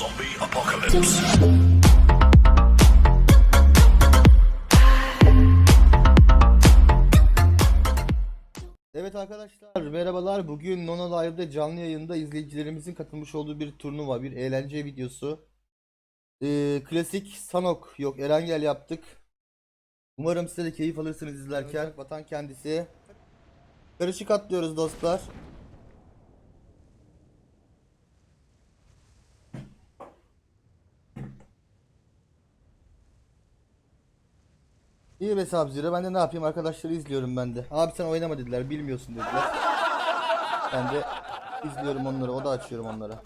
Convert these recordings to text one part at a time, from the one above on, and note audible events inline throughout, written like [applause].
Zombie apocalypse. Evet arkadaşlar merhabalar. Bugün Nono Live'da canlı yayında izleyicilerimizin katılmış olduğu bir turnuva, bir eğlence videosu. Ee, klasik Sanok yok Erangel yaptık. Umarım size de keyif alırsınız izlerken. Vatan kendisi. Karışık atlıyoruz dostlar. İyi be Sabzire. Ben de ne yapayım arkadaşları izliyorum ben de. Abi sen oynama dediler. Bilmiyorsun dediler. Ben de izliyorum onları. O da açıyorum onlara.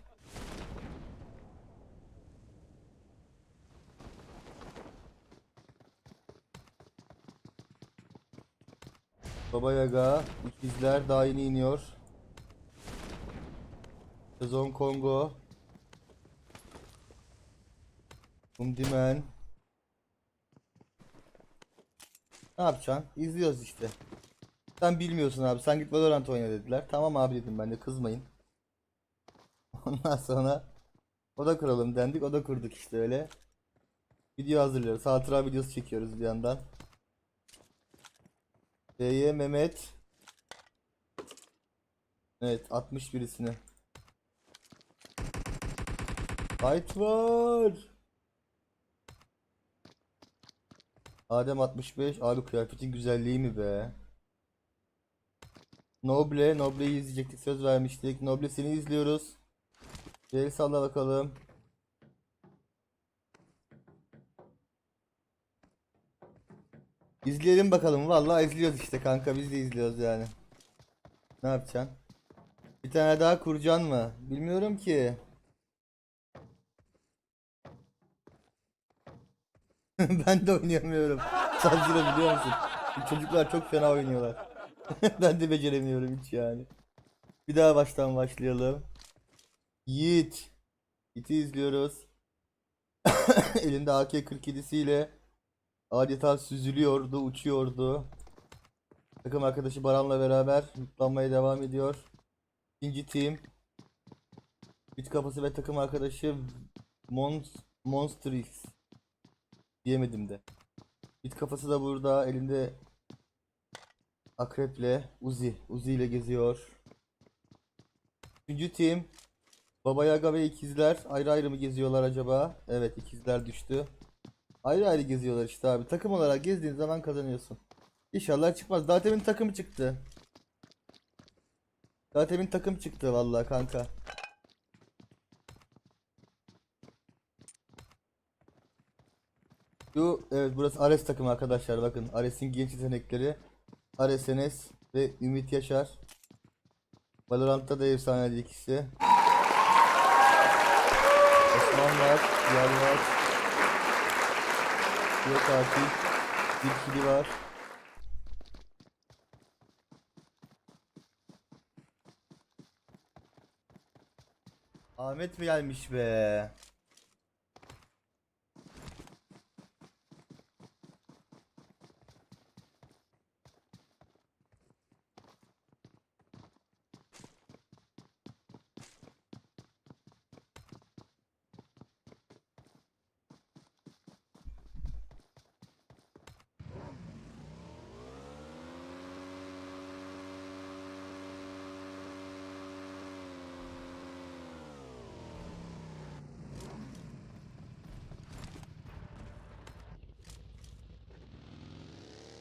Baba Yaga, ikizler daha yeni iniyor. Sezon Kongo. Umdimen. Ne yapacaksın? İzliyoruz işte. Sen bilmiyorsun abi. Sen git Valorant oyna dediler. Tamam abi dedim ben de kızmayın. [laughs] Ondan sonra o da kuralım dendik. O da kurduk işte öyle. Video hazırlıyoruz. Hatıra videosu çekiyoruz bir yandan. D'ye Mehmet. Evet 60 birisini. Fight var. Adem 65. Abi kıyafetin güzelliği mi be? Noble. Noble'yi izleyecektik. Söz vermiştik. Noble seni izliyoruz. El salla bakalım. İzleyelim bakalım. Vallahi izliyoruz işte kanka. Biz de izliyoruz yani. Ne yapacaksın? Bir tane daha kuracaksın mı? Bilmiyorum ki. [laughs] ben de oynayamıyorum. Sub-Zero biliyor musun? Çocuklar çok fena oynuyorlar. [laughs] ben de beceremiyorum hiç yani. Bir daha baştan başlayalım. Yiğit. Yiğit'i izliyoruz. [coughs] Elinde AK-47'siyle adeta süzülüyordu, uçuyordu. Takım arkadaşı Baran'la beraber mutlanmaya devam ediyor. İkinci team. Bit kafası ve takım arkadaşı Mon Monster X. Diyemedim de. Bit kafası da burada elinde akreple Uzi. Uzi ile geziyor. Üçüncü team Baba Yaga ve ikizler ayrı ayrı mı geziyorlar acaba? Evet ikizler düştü. Ayrı ayrı geziyorlar işte abi. Takım olarak gezdiğin zaman kazanıyorsun. İnşallah çıkmaz. Daha temin takımı çıktı. Daha temin takım çıktı vallahi kanka. Şu evet burası Ares takımı arkadaşlar bakın. Ares'in genç yetenekleri Ares Enes ve Ümit Yaşar. Valorant'ta da efsaneli ikisi. Osman var, Diyar var. Yok Akif Bir kili var. Ahmet mi gelmiş be?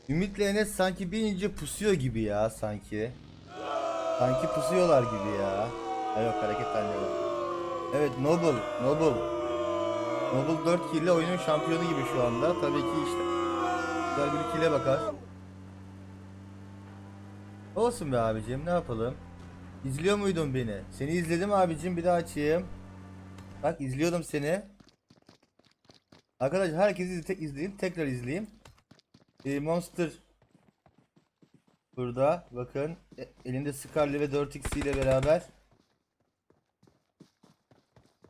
Ümit'le Enes sanki binince pusuyor gibi ya sanki. Sanki pusuyorlar gibi ya. Ha yok hareket Evet Noble, Noble. Noble 4 kill oyunun şampiyonu gibi şu anda. Tabii ki işte. Güzel bir kill'e bakar. Olsun be abicim ne yapalım. İzliyor muydun beni? Seni izledim abicim bir daha açayım. Bak izliyordum seni. Arkadaşlar herkesi tek tekrar izleyeyim. Ee, Monster burada bakın E- elinde Scarlet ve 4x ile beraber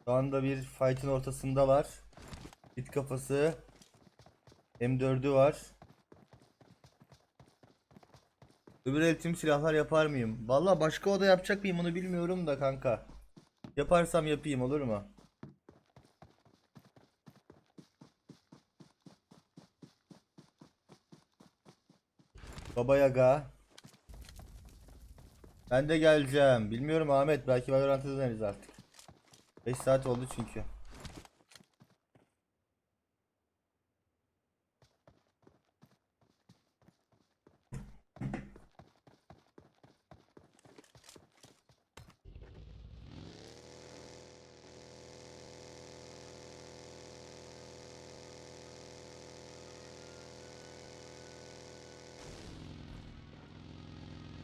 şu anda bir fight'ın ortasındalar. Bit kafası M4'ü var. Öbür el tüm silahlar yapar mıyım? Vallahi başka oda yapacak mıyım onu bilmiyorum da kanka. Yaparsam yapayım olur mu? Baba Yaga. Ben de geleceğim. Bilmiyorum Ahmet. Belki Valorant'a döneriz artık. 5 saat oldu çünkü.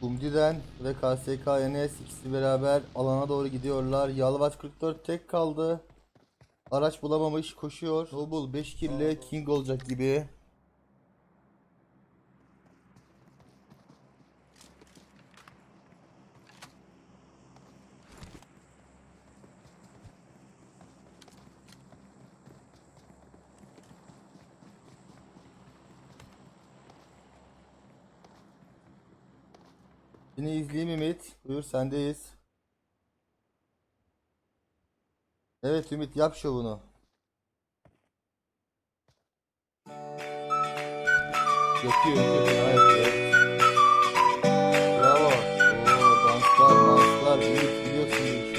Bumdi'den ve KSK Enes ikisi beraber alana doğru gidiyorlar. Yalvaç 44 tek kaldı. Araç bulamamış koşuyor. Noble 5 kill ile King olacak gibi. Seni izleyeyim Ümit. Buyur sendeyiz. Evet Ümit yap şovunu. Yapıyor yapıyor. fena yapıyor. Bravo. Oo, danslar manslar. Ümit biliyorsun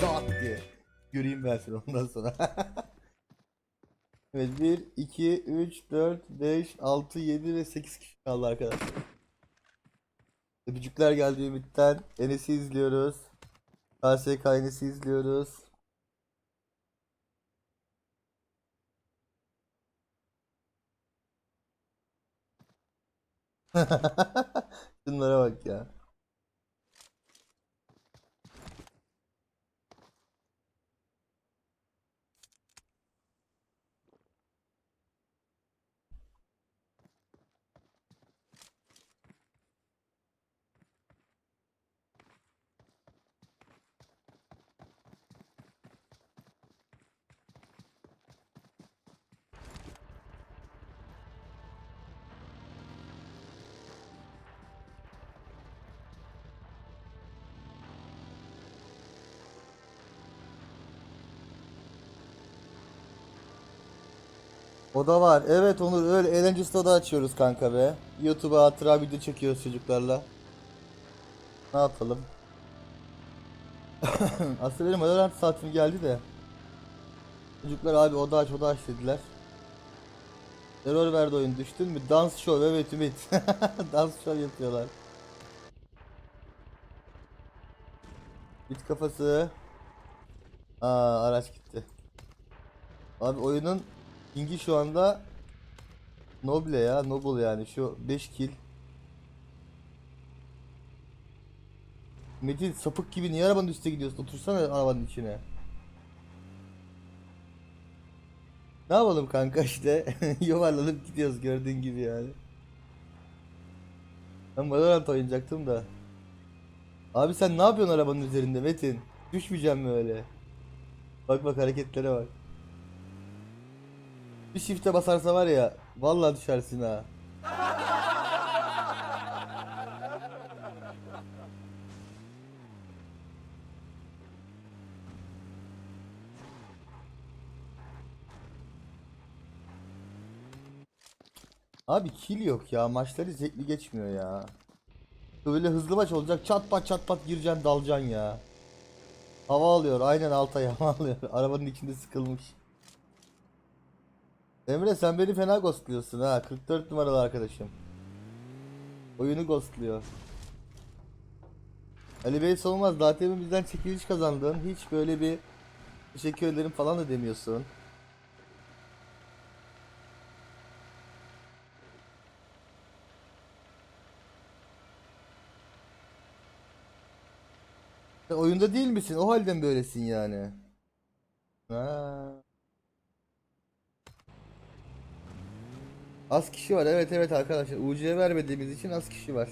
çat diye. Göreyim ben seni ondan sonra. [laughs] evet 1, 2, 3, 4, 5, 6, 7 ve 8 kişi kaldı arkadaşlar. Öpücükler geldi Ümit'ten. Enes'i izliyoruz. KSK Enes'i izliyoruz. [laughs] Şunlara bak ya. Oda var. Evet Onur öyle eğlencesi oda açıyoruz kanka be. YouTube'a hatıra video çekiyoruz çocuklarla. Ne yapalım? [laughs] Aslında benim Valorant saatim geldi de. Çocuklar abi oda aç oda aç dediler. Error verdi oyun düştün mü? Dans show evet Ümit. [laughs] Dans show yapıyorlar. Bit kafası. Aa araç gitti. Abi oyunun pingi şu anda Noble ya Noble yani şu 5 kill. Metin sapık gibi niye arabanın üstüne gidiyorsun? Otursana arabanın içine. Ne yapalım kanka işte [laughs] yuvarlanıp gidiyoruz gördüğün gibi yani. Ben Valorant oynayacaktım da. Abi sen ne yapıyorsun arabanın üzerinde Metin? Düşmeyeceğim mi öyle? Bak bak hareketlere bak. Bir shift'e basarsa var ya vallahi düşersin ha. Abi kill yok ya maçları zevkli geçmiyor ya. Böyle hızlı maç olacak çat pat çat pat gireceksin dalacaksın ya. Hava alıyor aynen Altay [laughs] hava alıyor. Arabanın içinde sıkılmış. Emre sen beni fena ghostluyorsun ha 44 numaralı arkadaşım. Oyunu ghostluyor. Ali Bey olmaz demin bizden çekiliş kazandın. Hiç böyle bir teşekkür ederim falan da demiyorsun. Oyunda değil misin? O halden böylesin yani. Ha. Az kişi var. Evet evet arkadaşlar. UC vermediğimiz için az kişi var.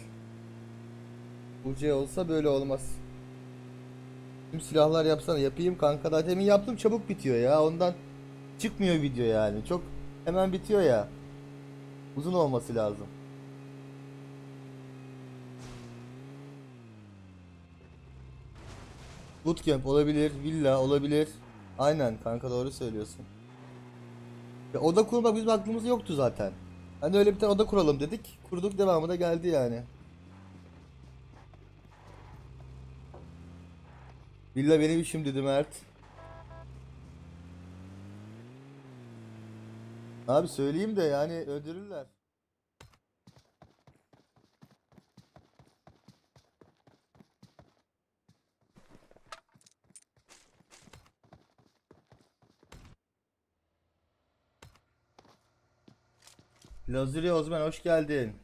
UC olsa böyle olmaz. Tüm silahlar yapsana. Yapayım kanka. Daha demin yaptım çabuk bitiyor ya. Ondan çıkmıyor video yani. Çok hemen bitiyor ya. Uzun olması lazım. Bootcamp olabilir, villa olabilir. Aynen kanka doğru söylüyorsun. Ya oda kurmak bizim aklımızda yoktu zaten. Hani öyle bir tane oda kuralım dedik. Kurduk devamı da geldi yani. Villa benim işim dedi Mert. Abi söyleyeyim de yani öldürürler. Lazuri Ozman hoş geldin.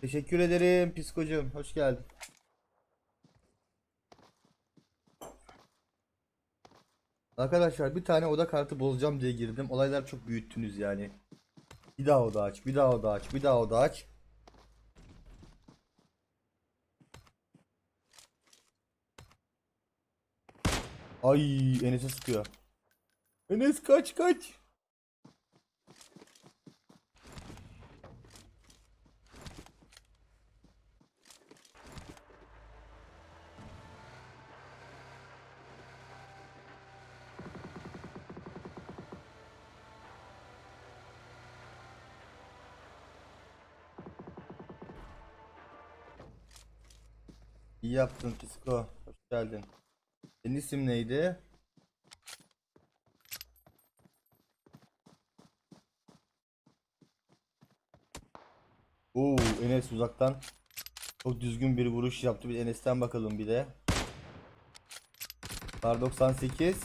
Teşekkür ederim psikocum hoş geldin. Arkadaşlar bir tane oda kartı bozacağım diye girdim. Olaylar çok büyüttünüz yani. Bir daha oda aç, bir daha oda aç, bir daha oda aç. Ay Enes'e sıkıyor. Enes kaç kaç. İyi yaptın Psiko. Hoş geldin. Senin isim neydi? Oo Enes uzaktan çok düzgün bir vuruş yaptı. Bir Enes'ten bakalım bir de. Kar 98.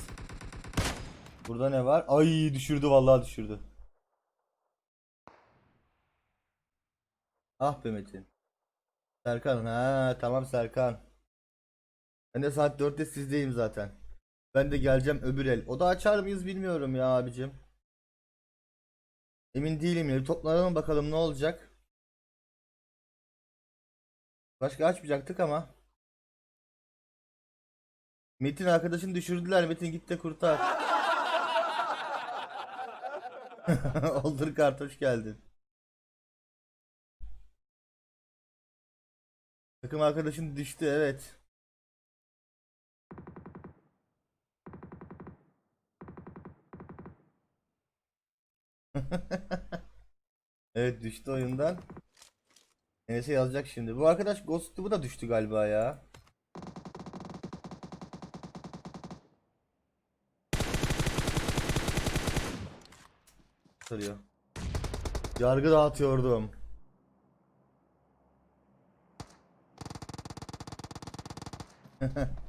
Burada ne var? Ay düşürdü vallahi düşürdü. Ah be Metin. Serkan ha tamam Serkan. Ben de saat 4'te sizdeyim zaten. Ben de geleceğim öbür el. O da açar mıyız bilmiyorum ya abicim. Emin değilim ya. Bir toplanalım bakalım ne olacak. Başka açmayacaktık ama. Metin arkadaşını düşürdüler. Metin git de kurtar. [laughs] Oldur kart hoş geldin. Takım arkadaşın düştü evet. [laughs] Evet düştü oyundan. Neyse yazacak şimdi. Bu arkadaş Ghost'tu bu da düştü galiba ya. Sarıyor. Yargı dağıtıyordum. [laughs]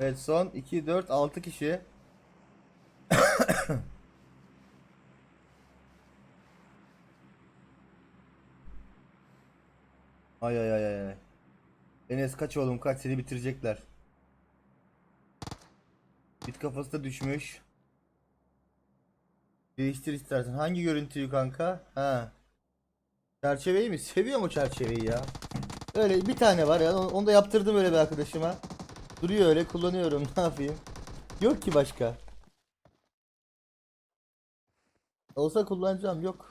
Evet son 2 4 6 kişi. [coughs] Ay ay ay ay. Enes kaç oğlum kaç seni bitirecekler. Bit kafası da düşmüş. Değiştir istersen. Hangi görüntüyü kanka? Ha. Çerçeveyi mi? Seviyor mu çerçeveyi ya? Öyle bir tane var ya. Onu, da yaptırdım öyle bir arkadaşıma. Duruyor öyle kullanıyorum. [laughs] Ne yapayım? Yok ki başka. Olsa kullanacağım. Yok.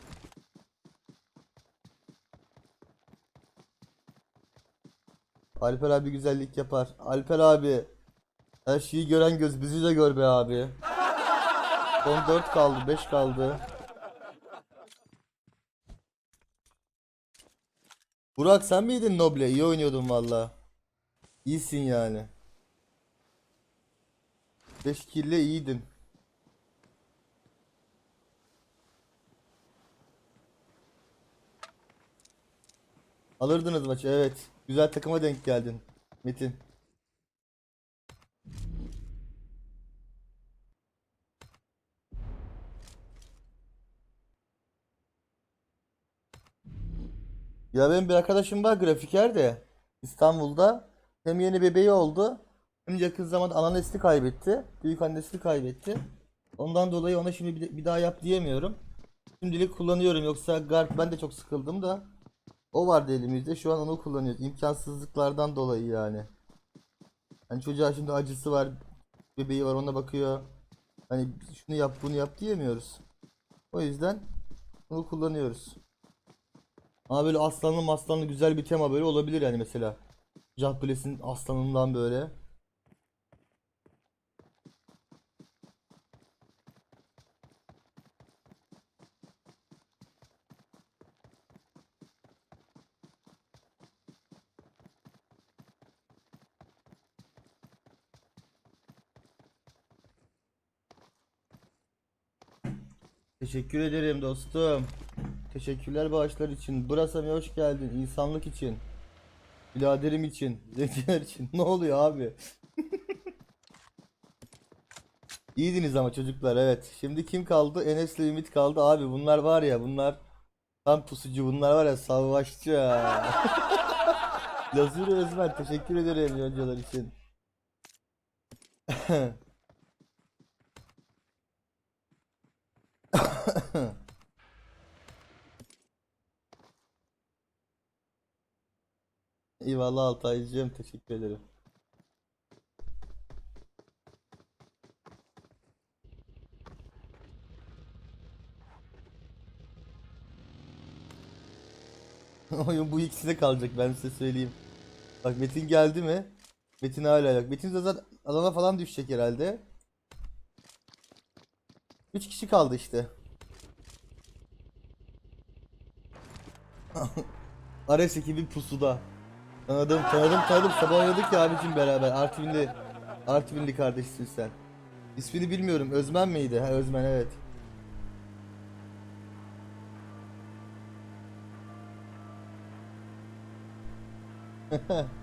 Alper abi güzellik yapar. Alper abi. Her şeyi gören göz bizi de gör be abi. Son 4 kaldı, 5 kaldı. Burak sen miydin Noble? İyi oynuyordun valla. İyisin yani. 5 kille iyiydin. Alırdınız maçı evet. Güzel takıma denk geldin. Metin. Ya benim bir arkadaşım var grafiker de İstanbul'da hem yeni bebeği oldu hem yakın zamanda annesini kaybetti. Büyük annesini kaybetti. Ondan dolayı ona şimdi bir, bir daha yap diyemiyorum. Şimdilik kullanıyorum yoksa Garp ben de çok sıkıldım da o vardı elimizde şu an onu kullanıyoruz. İmkansızlıklardan dolayı yani. Hani çocuğa şimdi acısı var, bebeği var ona bakıyor. Hani şunu yap bunu yap diyemiyoruz. O yüzden bunu kullanıyoruz. Ama böyle aslanlı maslanlı güzel bir tema böyle olabilir yani mesela. Jahpules'in aslanından böyle. Teşekkür ederim dostum. Teşekkürler bağışlar için. Burasa'ya hoş geldin. İnsanlık için. Biraderim için. [laughs] Zekiler için. Ne oluyor abi? [laughs] İyiydiniz ama çocuklar evet. Şimdi kim kaldı? Enes'le Ümit kaldı. Abi bunlar var ya bunlar tam pusucu bunlar var ya savaşçı. [laughs] Lazur Özmen teşekkür ederim yoncalar için. Eyvallah Altaycığım teşekkür ederim. [laughs] Oyun bu ikisine kalacak ben size söyleyeyim. Bak Metin geldi mi? Metin hala yok. Metin zaten alana falan düşecek herhalde. 3 kişi kaldı işte. [laughs] Ares ekibi pusuda. Tanıdım tanıdım tanıdım. Sabah oynadık ya abicim beraber. Artvinli Artvinli kardeşsin sen. İsmini bilmiyorum. Özmen miydi? Ha Özmen evet [laughs]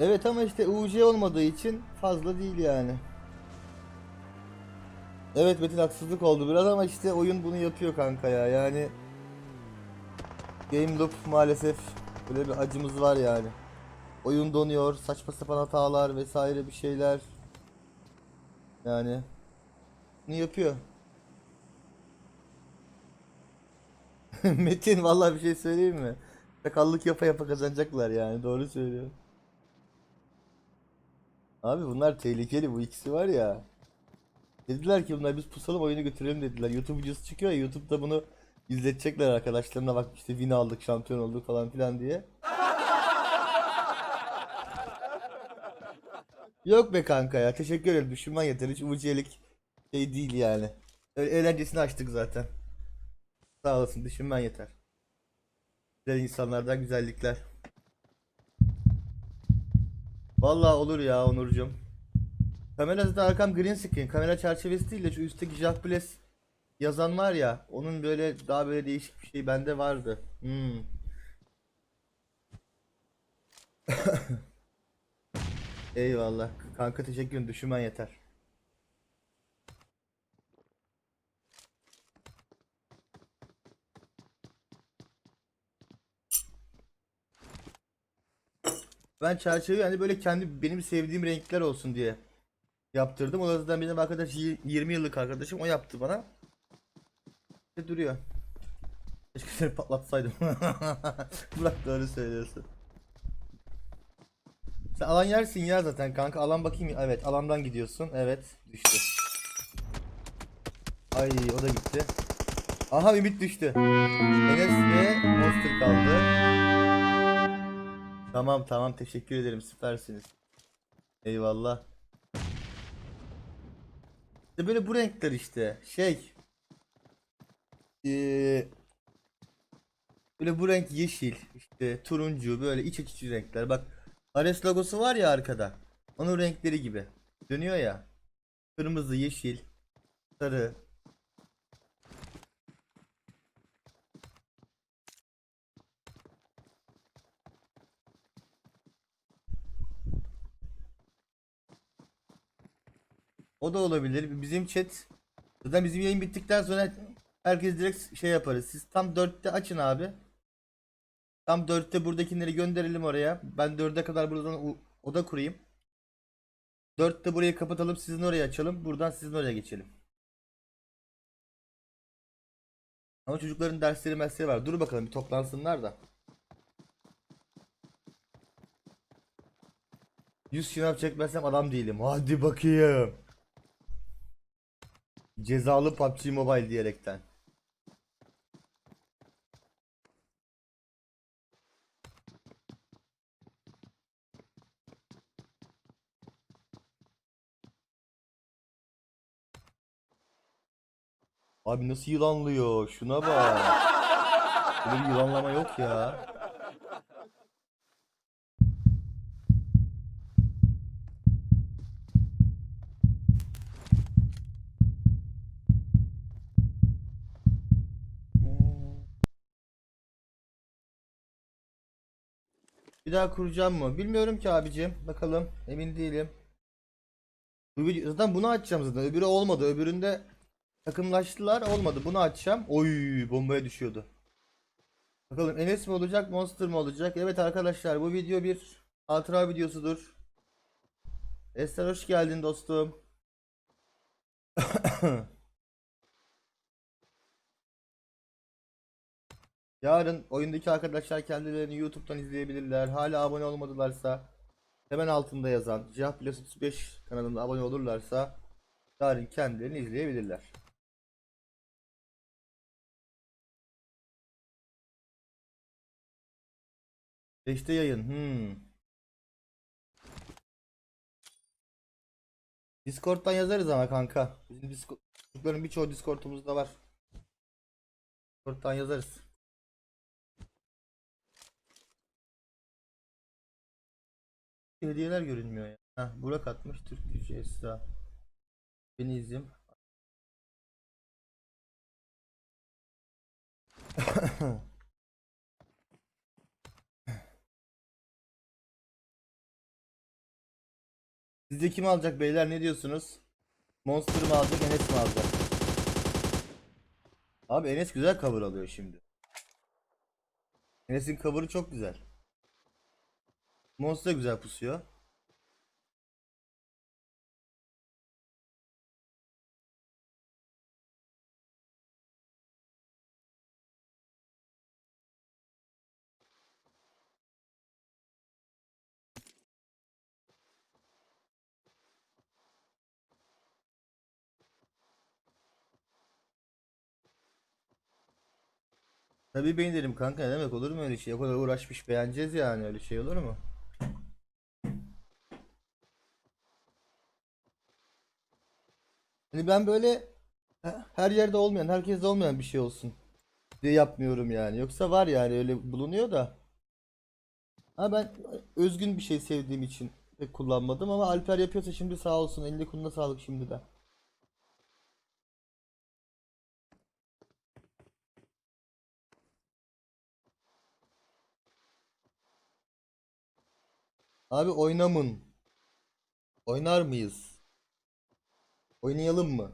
Evet ama işte UC olmadığı için fazla değil yani. Evet Metin haksızlık oldu biraz ama işte oyun bunu yapıyor kanka ya yani Game Loop maalesef böyle bir acımız var yani. Oyun donuyor, saçma sapan hatalar vesaire bir şeyler. Yani bunu yapıyor. [laughs] Metin vallahi bir şey söyleyeyim mi? Sakallık yapa yapa kazanacaklar yani doğru söylüyor. Abi bunlar tehlikeli bu ikisi var ya. Dediler ki bunlar biz pusalım oyunu götürelim dediler. YouTube videosu çıkıyor ya YouTube'da bunu izletecekler arkadaşlarına bak işte win aldık şampiyon olduk falan filan diye. [laughs] Yok be kanka ya teşekkür ederim düşünmen yeter hiç umuciyelik şey değil yani. Eğlencesini açtık zaten. Sağ olasın düşünmen yeter. Güzel insanlardan güzellikler. Vallahi olur ya Onurcuğum. Kamera zaten arkam green screen. Kamera çerçevesi değil de şu üstteki Jack Bless yazan var ya. Onun böyle daha böyle değişik bir şey bende vardı. Hmm. [laughs] Eyvallah. Kanka teşekkür ederim. Düşünmen yeter. Ben çerçeveyi hani böyle kendi benim sevdiğim renkler olsun diye yaptırdım. O zaten benim arkadaş y- 20 yıllık arkadaşım o yaptı bana. İşte duruyor. Keşke seni patlatsaydım. [laughs] Burak doğru söylüyorsun. Sen alan yersin ya zaten kanka. Alan bakayım. Evet alandan gidiyorsun. Evet düştü. Ay o da gitti. Aha Ümit düştü. Enes ve Monster kaldı. Tamam tamam teşekkür ederim süpersiniz. Eyvallah. İşte böyle bu renkler işte şey. Ee, böyle bu renk yeşil işte turuncu böyle iç açıcı renkler. Bak Ares logosu var ya arkada. Onun renkleri gibi. Dönüyor ya. Kırmızı, yeşil, sarı. O da olabilir. Bizim chat zaten bizim yayın bittikten sonra herkes direkt şey yaparız. Siz tam 4'te açın abi. Tam 4'te buradakileri gönderelim oraya. Ben 4'e kadar buradan oda kurayım. 4'te burayı kapatalım. Sizin oraya açalım. Buradan sizin oraya geçelim. Ama çocukların dersleri mersleri var. Dur bakalım bir toplansınlar da. 100 şınav çekmezsem adam değilim. Hadi bakayım. Cezalı PUBG Mobile diyerekten. Abi nasıl yılanlıyor? Şuna bak. Böyle yılanlama yok ya. Bir daha kuracağım mı? Bilmiyorum ki abicim. Bakalım. Emin değilim. Zaten bunu açacağım zaten. Öbürü olmadı. Öbüründe takımlaştılar. Olmadı. Bunu açacağım. Oy bombaya düşüyordu. Bakalım Enes mi olacak, Monster mı olacak? Evet arkadaşlar bu video bir hatıra videosudur. Ester hoş geldin dostum. [coughs] Yarın oyundaki arkadaşlar kendilerini YouTube'dan izleyebilirler. Hala abone olmadılarsa hemen altında yazan Cihaz Plus 35 kanalına abone olurlarsa yarın kendilerini izleyebilirler. Beşte yayın. Hmm. Discord'dan yazarız ama kanka. Bizim Discord çocukların birçoğu Discord'umuzda var. Discord'dan yazarız. Hediyeler görünmüyor ya. Heh, Burak atmış Türk Gücü Esra. Beni izim. Sizce kim alacak beyler ne diyorsunuz? Monster mı alacak Enes mi alacak? Abi Enes güzel cover alıyor şimdi. Enes'in cover'ı çok güzel. Monster güzel pusuyor. Tabii beğenirim kanka ne demek olur mu öyle şey? O kadar uğraşmış beğeneceğiz yani öyle şey olur mu? Hani ben böyle he- her yerde olmayan, herkeste olmayan bir şey olsun diye yapmıyorum yani. Yoksa var yani öyle bulunuyor da. Ha ben özgün bir şey sevdiğim için pek kullanmadım ama Alper yapıyorsa şimdi sağ olsun. Elinde koluna sağlık şimdi de. Abi oynamın. Oynar mıyız? Oynayalım mı?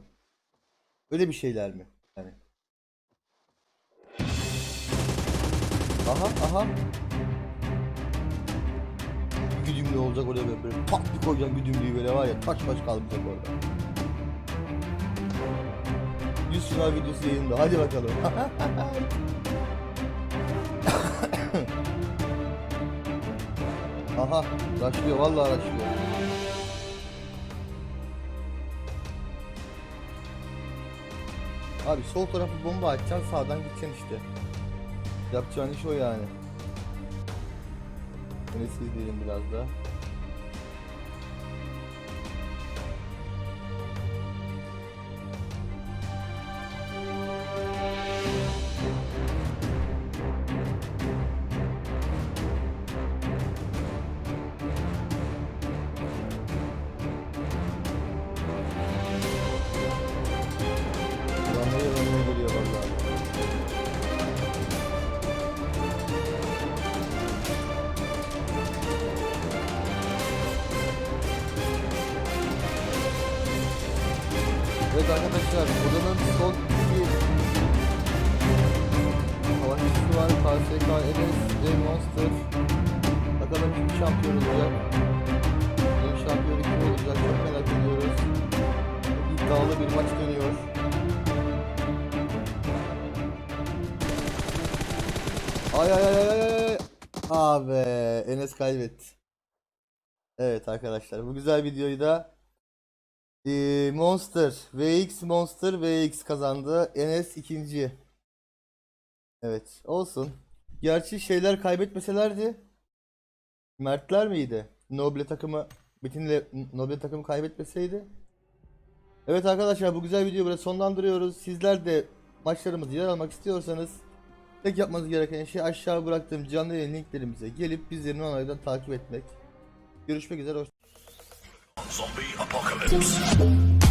Öyle bir şeyler mi? Yani. Aha aha. Bir güdümlü olacak oraya böyle, böyle pat bir koyacaksın güdümlüyü böyle var ya taş taş kalmayacak orada. 100 şınav videosu yayında hadi bakalım. [laughs] Aha raşlıyor vallahi raşlıyor. Abi sol tarafı bomba açacaksın sağdan gideceksin işte. Yapacağın iş o yani. Seni izleyelim biraz da. Ay ay ay ay ay. Abi Enes kaybetti. Evet arkadaşlar bu güzel videoyu da eee, Monster VX Monster VX kazandı. Enes ikinci. Evet olsun. Gerçi şeyler kaybetmeselerdi Mertler miydi? Noble takımı Metin'le Noble takımı kaybetmeseydi. Evet arkadaşlar bu güzel videoyu burada sonlandırıyoruz. Sizler de maçlarımızı yer almak istiyorsanız tek yapmanız gereken şey aşağı bıraktığım canlı yayın linklerimize gelip bizlerin onaydan takip etmek. Görüşmek üzere. Hoşça Zombie apocalypse.